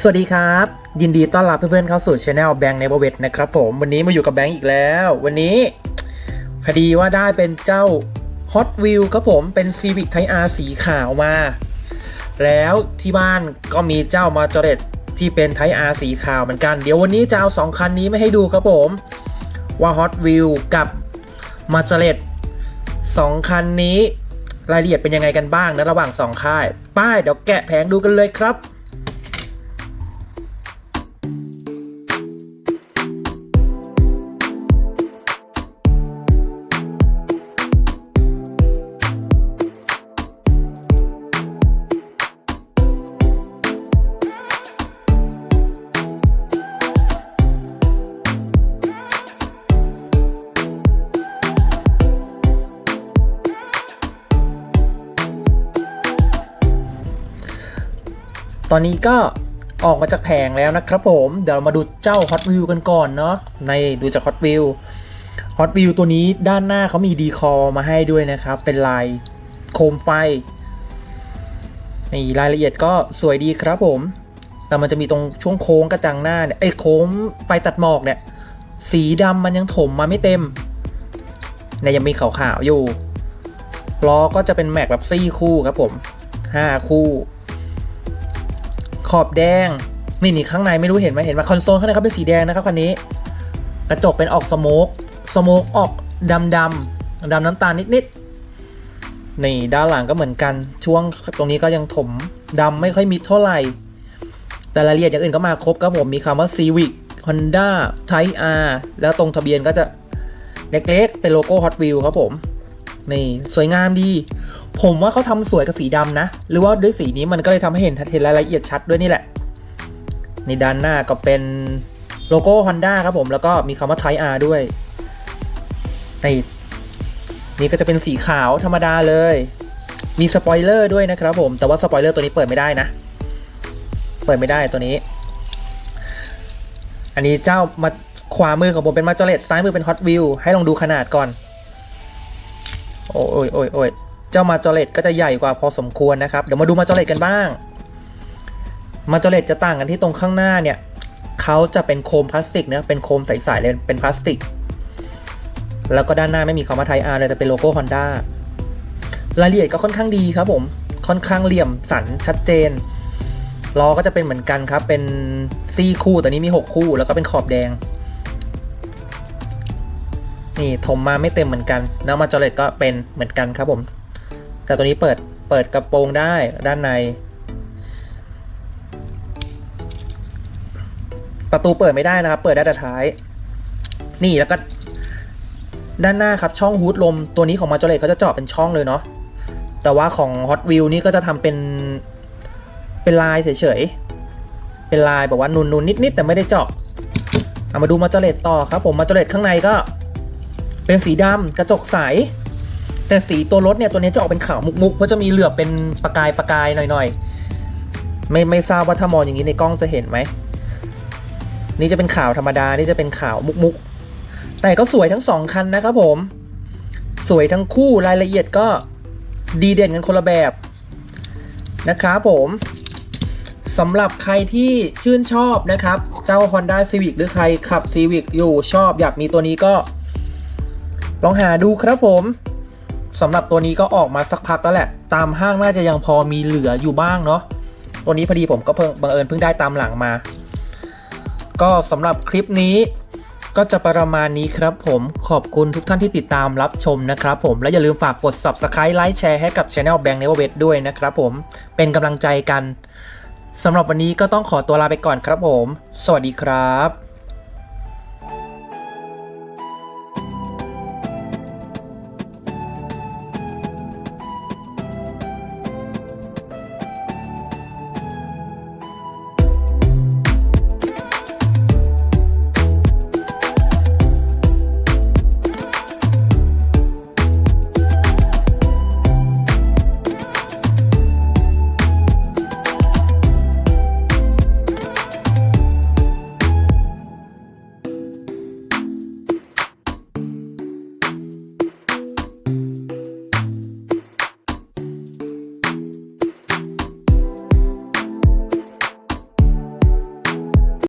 สวัสดีครับ ยินดีต้อนรับเพื่อนๆเข้าสู่ช anel แบงค์ในบเวทนะครับผมวันนี้มาอยู่กับแบงค์อีกแล้ว วันนี้พอดีว่าได้เป็นเจ้า Hot Wheel ครับผมเป็น Civic Type R สีขาวมา แล้วที่บ้านก็มีเจ้ามาจอเรตที่เป็น Type R สีขาวเหมือนกัน เดี๋ยววันนี้จะเอาสองคันนี้ม่ให้ดูครับผมว่า Hot Wheel กับมาจอเรตสองคันนี้รายละเอียดเป็นยังไงกันบ้างนะระหว่างสองค่าย ป้ายเดี๋ยวแกะแผงดูกันเลยครับ อนนี้ก็ออกมาจากแผงแล้วนะครับผม เดี๋ยวมาดูเจ้า Hot Wheel กันก่อนเนาะ ในดูจาก Hot Wheel Hot Wheel ตัวนี้ด้านหน้าเขามีดีคอมาให้ด้วยนะครับ เป็นลายโคมไฟ นี่รายละเอียดก็สวยดีครับผม แต่มันจะมีตรงช่วงโค้งกระจังหน้าเนี่ยไอ้โค้งไฟตัดหมอกเนี่ย สีดำมันยังถมมาไม่เต็มเนี่ยยังมีขาวๆอยู่ ล้อก็จะเป็นแม็กแบบซี่คู่ครับผมห้าคู่ ขอบแดง นี่นี่ข้างในไม่รู้เห็นไหมเห็นไหมคอนโซลข้างในเขาเป็นสีแดงนะครับคันนี้ กระจกเป็นออกสโมกสโมกออกดำดำดำน้ำตาลนิดๆนี่ด้านหลังก็เหมือนกันช่วงตรงนี้ก็ยังถมดำไม่ค่อยมิดเท่าไหร่แต่รายละเอียดอย่างอื่นก็มาครบครับผมมีคำว่า Civic Honda Type R แล้วตรงทะเบียนก็จะเล็กๆ เป็นโลโก้ Hot Wheels ครับผม นี่ สวยงามดี ผมว่าเขาทำสวยกับสีดำนะ หรือว่าด้วยสีนี้มันก็เลยทำให้เห็นเห็นรายละเอียดชัดด้วยนี่แหละ ในด้านหน้าก็เป็นโลโก้ Honda ครับผม แล้วก็มีคำว่า Type R ด้วยในนี่ก็จะเป็นสีขาวธรรมดาเลย มีสปอยเลอร์ด้วยนะครับผม แต่ว่าสปอยเลอร์ตัวนี้เปิดไม่ได้นะ เปิดไม่ได้ตัวนี้ อันนี้เจ้ามาขวามือของผมเป็นมาจอเลตซ้ายมือเป็น Hot Wheel ให้ลองดูขนาดก่อน โอ้ยโอ้ยโอ้ยอย จ้ามาจอเลตก็จะใหญ่กว่าพอสมควรนะครับ เดี๋ยวมาดูมาจอเลตกันบ้าง มาจอเลตจะต่างกันที่ตรงข้างหน้าเนี่ยเขาจะเป็นโคมพลาสติกนะเป็นโคมใสๆเลยเป็นพลาสติก แล้วก็ด้านหน้าไม่มีคำว่าไทอาร์เลยแต่เป็นโลโก้ Honda รายละเอียดก็ค่อนข้างดีครับผมค่อนข้างเหลี่ยมสันชัดเจนล้อก็จะเป็นเหมือนกันครับ เป็นซี่คู่แต่นี้มี 6 คู่แล้วก็เป็นขอบแดง นี่ถมมาไม่เต็มเหมือนกัน แล้วมาจอเลตก็เป็นเหมือนกันครับผม แต่ตัวนี้เปิดเปิดกระโปรงได้ด้านใน ประตูเปิดไม่ได้นะครับ เปิดได้แต่ท้าย นี่แล้วก็ด้านหน้าครับช่องฮูดลมตัวนี้ของมาจอเลตเขาจะเจาะเป็นช่องเลยเนาะแต่ว่าของ Hot Wheel นี่ก็จะทำเป็นเป็นลายเฉยๆเป็นลายแบบว่านูนๆนิดๆแต่ไม่ได้เจาะเอามาดูมาจอเลตต่อครับ ผมมาจอเลตข้างในก็ เป็นสีดำกระจกใส แต่สีตัวรถเนี่ยตัวนี้จะออกเป็นขาวมุกๆเพราะจะมีเหลือบเป็นประกายประกายหน่อยๆ ไม่ไม่ทราบว่าถ้ามองอย่างนี้ในกล้องจะเห็นไหม นี่จะเป็นขาวธรรมดา นี่จะเป็นขาวมุกๆ แต่ก็สวยทั้งสองคันนะครับผม สวยทั้งคู่รายละเอียดก็ดีเด่นกันคนละแบบนะครับผมสำหรับใครที่ชื่นชอบนะครับ เจ้า Honda Civic หรือใครขับ Civic อยู่ชอบอยากมีตัวนี้ก็ ลองหาดูครับผม สำหรับตัวนี้ก็ออกมาสักพักแล้วแหละ ตามห้างน่าจะยังพอมีเหลืออยู่บ้างเนาะตัวนี้พอดีผมก็เพิ่งบังเอิญเพิ่งได้ตามหลังมา ก็สำหรับคลิปนี้ก็จะประมาณนี้ครับผมขอบคุณทุกท่านที่ติดตามรับชมนะครับผมและอย่าลืมฝากกด subscribe ไลค์แชร์ให้กับ Channel Bank Never Wait ด้วยนะครับผมเป็นกำลังใจกันสำหรับวันนี้ก็ต้องขอตัวลาไปก่อนครับผม สวัสดีครับ